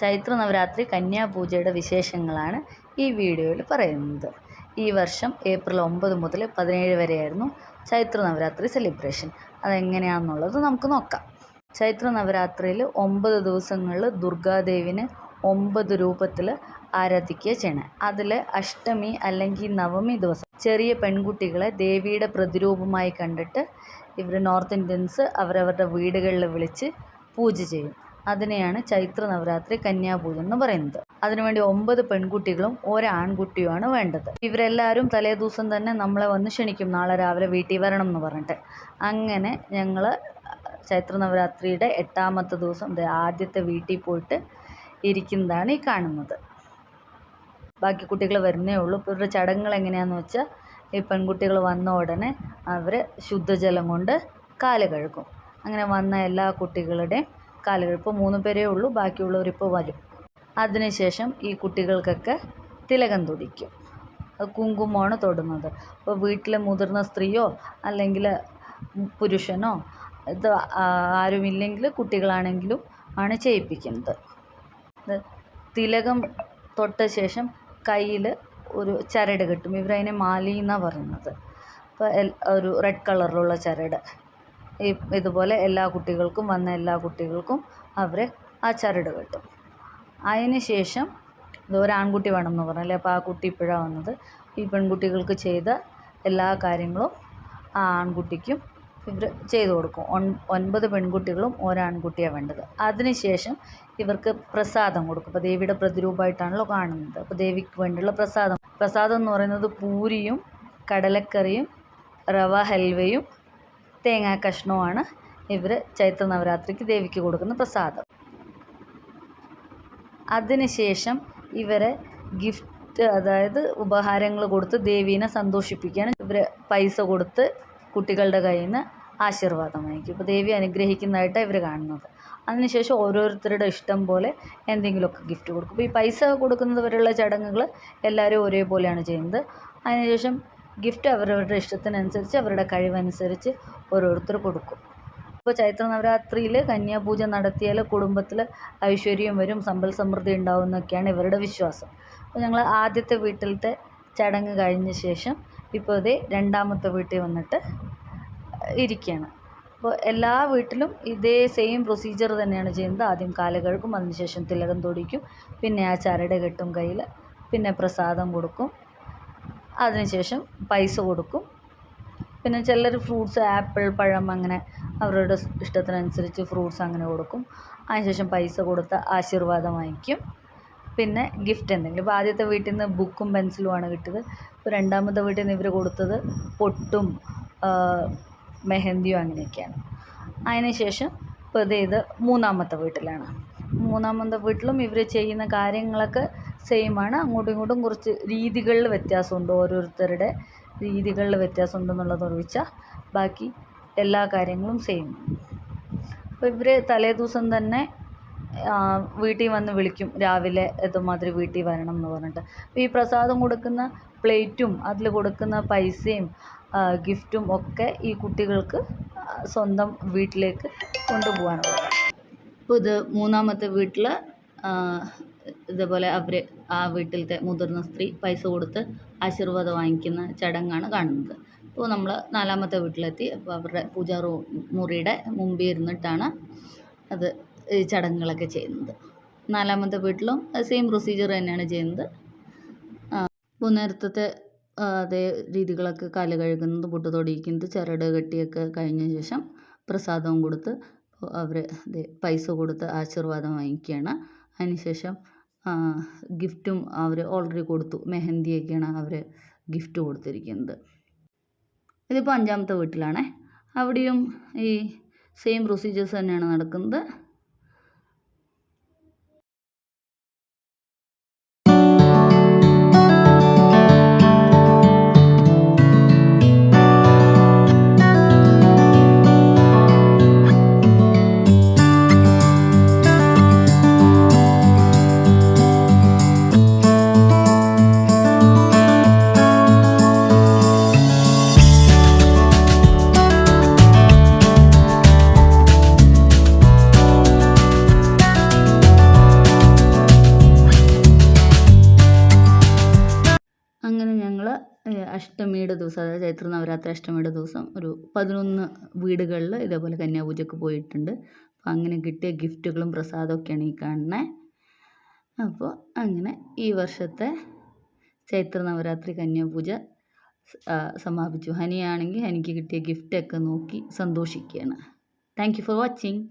ചൈത്ര നവരാത്രി കന്യാപൂജയുടെ വിശേഷങ്ങളാണ് ഈ വീഡിയോയിൽ പറയുന്നത്. ഈ വർഷം ഏപ്രിൽ ഒമ്പത് മുതൽ പതിനേഴ് വരെയായിരുന്നു ചൈത്ര നവരാത്രി സെലിബ്രേഷൻ. അതെങ്ങനെയാണെന്നുള്ളത് നമുക്ക് നോക്കാം. ചൈത്ര നവരാത്രിയിൽ ഒമ്പത് ദിവസങ്ങളിൽ ദുർഗാദേവിന് ഒമ്പത് രൂപത്തിൽ ആരാധിക്കുക ചെയ്യണം. അതിൽ അഷ്ടമി അല്ലെങ്കിൽ നവമി ദിവസം ചെറിയ പെൺകുട്ടികളെ ദേവിയുടെ പ്രതിരൂപമായി കണ്ടിട്ട് ഇവർ നോർത്ത് ഇന്ത്യൻസ് അവരവരുടെ വീടുകളിൽ വിളിച്ച് പൂജ ചെയ്യും. അതിനെയാണ് ചൈത്ര നവരാത്രി കന്യാപൂജ എന്ന് പറയുന്നത്. അതിനുവേണ്ടി ഒമ്പത് പെൺകുട്ടികളും ഒരാൺകുട്ടിയുമാണ് വേണ്ടത്. ഇവരെല്ലാവരും തലേ ദിവസം തന്നെ നമ്മളെ വന്ന് ക്ഷണിക്കും. നാളെ രാവിലെ വീട്ടിൽ വരണം എന്ന് പറഞ്ഞിട്ട്. അങ്ങനെ ഞങ്ങൾ ചൈത്ര നവരാത്രിയുടെ എട്ടാമത്തെ ദിവസം ആദ്യത്തെ വീട്ടിൽ പോയിട്ട് ഇരിക്കുന്നതാണ് ഈ കാണുന്നത്. ബാക്കി കുട്ടികൾ വരുന്നേ ഉള്ളൂ. ഇപ്പോൾ ഇവരുടെ ചടങ്ങുകൾ എങ്ങനെയാണെന്ന് വെച്ചാൽ ഈ പെൺകുട്ടികൾ വന്ന ഉടനെ അവർ ശുദ്ധജലം കൊണ്ട് കാൽ കഴുകും. അങ്ങനെ വന്ന എല്ലാ കുട്ടികളുടെയും കാൽ കഴുകും ഇപ്പോൾ മൂന്ന് പേരേ ഉള്ളൂ ബാക്കിയുള്ളവരിപ്പോൾ വരും. അതിനുശേഷം ഈ കുട്ടികൾക്കൊക്കെ തിലകം തൊടിക്കും. കുങ്കുമമാണ് തൊടുന്നത്. അപ്പോൾ വീട്ടിലെ മുതിർന്ന സ്ത്രീയോ അല്ലെങ്കിൽ പുരുഷനോ ഇത് ആരുമില്ലെങ്കിൽ കുട്ടികളാണെങ്കിലും ആണ് ചെയ്യിപ്പിക്കുന്നത്. തിലകം തൊട്ട ശേഷം കയ്യിൽ ഒരു ചരട് കിട്ടും. ഇവരതിനെ മാലി എന്നാണ് പറയുന്നത്. അപ്പോൾ ഒരു റെഡ് കളറിലുള്ള ചരട്. ഈ ഇതുപോലെ എല്ലാ കുട്ടികൾക്കും വന്ന എല്ലാ കുട്ടികൾക്കും അവർ ആ ചരട് കെട്ടും. അതിന് ശേഷം ഇത് ഒരു ആൺകുട്ടി വേണമെന്ന് പറഞ്ഞല്ലേ അപ്പോൾ ആ കുട്ടി ഇപ്പോഴാണ് വന്നത്. ഈ പെൺകുട്ടികൾക്ക് ചെയ്ത എല്ലാ കാര്യങ്ങളും ആ ആൺകുട്ടിക്കും ഇവർ ചെയ്തു കൊടുക്കും. ഒൻ ഒൻപത് പെൺകുട്ടികളും ഒരാൺകുട്ടിയാണ് വേണ്ടത്. അതിനുശേഷം ഇവർക്ക് പ്രസാദം കൊടുക്കും. അപ്പോൾ ദേവിയുടെ പ്രതിരൂപമായിട്ടാണല്ലോ കാണുന്നത്. അപ്പോൾ ദേവിക്ക് വേണ്ടിയുള്ള പ്രസാദം. പ്രസാദം എന്ന് പറയുന്നത് പൂരിയും കടലക്കറിയും റവ ഹൽവയും തേങ്ങാ കഷ്ണവുമാണ് ഇവർ ചൈത്ര നവരാത്രിക്ക് ദേവിക്ക് കൊടുക്കുന്ന പ്രസാദം. അതിനുശേഷം ഇവരെ ഗിഫ്റ്റ് അതായത് ഉപഹാരങ്ങൾ കൊടുത്ത് ദേവീനെ സന്തോഷിപ്പിക്കുകയാണ്. ഇവർ പൈസ കൊടുത്ത് കുട്ടികളുടെ കയ്യിൽ നിന്ന് ആശീർവാദം വാങ്ങിക്കും. ഇപ്പോൾ ദേവി അനുഗ്രഹിക്കുന്നതായിട്ടാണ് ഇവർ കാണുന്നത്. അതിനുശേഷം ഓരോരുത്തരുടെ ഇഷ്ടം പോലെ എന്തെങ്കിലുമൊക്കെ ഗിഫ്റ്റ് കൊടുക്കും. ഇപ്പോൾ ഈ പൈസ കൊടുക്കുന്നത് വരെയുള്ള ചടങ്ങുകൾ എല്ലാവരും ഒരേപോലെയാണ് ചെയ്യുന്നത്. അതിനുശേഷം ഗിഫ്റ്റ് അവരവരുടെ ഇഷ്ടത്തിനനുസരിച്ച് അവരുടെ കഴിവനുസരിച്ച് ഓരോരുത്തർ കൊടുക്കും. ഇപ്പോൾ ചൈത്ര നവരാത്രിയിൽ കന്യാപൂജ നടത്തിയാൽ കുടുംബത്തിൽ ഐശ്വര്യം വരും സമ്പൽ സമൃദ്ധി ഉണ്ടാവും എന്നൊക്കെയാണ് ഇവരുടെ വിശ്വാസം. അപ്പോൾ ഞങ്ങൾ ആദ്യത്തെ വീട്ടിലത്തെ ചടങ്ങ് കഴിഞ്ഞ ശേഷം ഇപ്പോൾ ഇതേ രണ്ടാമത്തെ വീട്ടിൽ വന്നിട്ട് ഇരിക്കുകയാണ് അപ്പോൾ എല്ലാ വീട്ടിലും ഇതേ സെയിം പ്രൊസീജിയർ തന്നെയാണ് ചെയ്യുന്നത്. ആദ്യം കാല കഴുകും അതിനുശേഷം തിലകം തൊടിക്കും പിന്നെ ആ ചരട് കെട്ടും കയ്യിൽ പിന്നെ പ്രസാദം കൊടുക്കും അതിനുശേഷം പൈസ കൊടുക്കും. പിന്നെ ചിലർ ഫ്രൂട്ട്സ് ആപ്പിൾ പഴം അങ്ങനെ അവരുടെ ഇഷ്ടത്തിനനുസരിച്ച് ഫ്രൂട്ട്സ് അങ്ങനെ കൊടുക്കും. അതിനുശേഷം പൈസ കൊടുത്ത് ആശീർവാദം വാങ്ങിക്കും. പിന്നെ ഗിഫ്റ്റ് എന്തെങ്കിലും. ഇപ്പോൾ ആദ്യത്തെ വീട്ടിൽ നിന്ന് ബുക്കും പെൻസിലുമാണ് കിട്ടിയത്. ഇപ്പോൾ രണ്ടാമത്തെ വീട്ടിൽ നിന്ന് ഇവർ കൊടുത്തത് പൊട്ടും മെഹന്തിയും അങ്ങനെയൊക്കെയാണ്. അതിനുശേഷം ഇപ്പോൾ ഇത് ഇത് മൂന്നാമത്തെ വീട്ടിലാണ്. മൂന്നാമത്തെ വീട്ടിലും ഇവർ ചെയ്യുന്ന കാര്യങ്ങളൊക്കെ സെയിമാണ് അങ്ങോട്ടും ഇങ്ങോട്ടും കുറച്ച് രീതികളിൽ വ്യത്യാസമുണ്ട് ഓരോരുത്തരുടെ രീതികളിൽ വ്യത്യാസമുണ്ടെന്നുള്ളത് ഒഴിച്ചാൽ ബാക്കി എല്ലാ കാര്യങ്ങളും സെയിം അപ്പോൾ ഇവർ തലേ ദിവസം തന്നെ വീട്ടിൽ വന്ന് വിളിക്കും രാവിലെ ഇതുമാതിരി വീട്ടിൽ വരണം എന്ന് പറഞ്ഞിട്ട്. അപ്പോൾ ഈ പ്രസാദം കൊടുക്കുന്ന പ്ലേറ്റും അതിൽ കൊടുക്കുന്ന പൈസയും ഗിഫ്റ്റും ഒക്കെ ഈ കുട്ടികൾക്ക് സ്വന്തം വീട്ടിലേക്ക് കൊണ്ടുപോകാനുള്ളത് ഇപ്പോൾ ഇത് മൂന്നാമത്തെ വീട്ടിൽ ഇതേപോലെ അവർ ആ വീട്ടിലത്തെ മുതിർന്ന സ്ത്രീ പൈസ കൊടുത്ത് ആശീർവാദം വാങ്ങിക്കുന്ന ചടങ്ങാണ് കാണുന്നത്. അപ്പോൾ നമ്മൾ നാലാമത്തെ വീട്ടിലെത്തി അപ്പോൾ അവരുടെ പൂജാ റൂ മുറിയുടെ മുമ്പിൽ ഇരുന്നിട്ടാണ് അത് ഈ ചടങ്ങുകളൊക്കെ ചെയ്യുന്നത്. നാലാമത്തെ വീട്ടിലും സെയിം പ്രൊസീജിയർ തന്നെയാണ് ചെയ്യുന്നത്. ഇപ്പോൾ നേരത്തെ അതേ രീതികളൊക്കെ കാൽ കഴുകുന്നത് പൊട്ട് തൊടിയിക്കുന്നത് ചരട് കെട്ടിയൊക്കെ കഴിഞ്ഞ ശേഷം പ്രസാദവും കൊടുത്ത് അവർ പൈസ കൊടുത്ത് ആശീർവാദം വാങ്ങിക്കുകയാണ്. അതിനുശേഷം ഗിഫ്റ്റും അവർ ഓൾറെഡി കൊടുത്തു. മെഹന്തിയൊക്കെയാണ് അവർ ഗിഫ്റ്റ് കൊടുത്തിരിക്കുന്നത്. ഇതിപ്പോൾ അഞ്ചാമത്തെ വീട്ടിലാണേ. അവിടെയും ഈ സെയിം പ്രൊസീജിയേഴ്സ് തന്നെയാണ് നടക്കുന്നത്. അഷ്ടമിയുടെ ദിവസം അതായത് ചൈത്ര നവരാത്രി അഷ്ടമിയുടെ ദിവസം ഒരു പതിനൊന്ന് വീടുകളിൽ ഇതേപോലെ കന്യാപൂജയ്ക്ക് പോയിട്ടുണ്ട്. അപ്പോൾ അങ്ങനെ കിട്ടിയ ഗിഫ്റ്റുകളും പ്രസാദമൊക്കെയാണ് ഈ കാണുന്നത് അപ്പോൾ അങ്ങനെ ഈ വർഷത്തെ ചൈത്ര നവരാത്രി കന്യാപൂജ സമാപിച്ചു. ഹനിയാണെങ്കിൽ ഹനിക്ക് കിട്ടിയ ഗിഫ്റ്റൊക്കെ നോക്കി സന്തോഷിക്കുകയാണ്. Thank you for watching.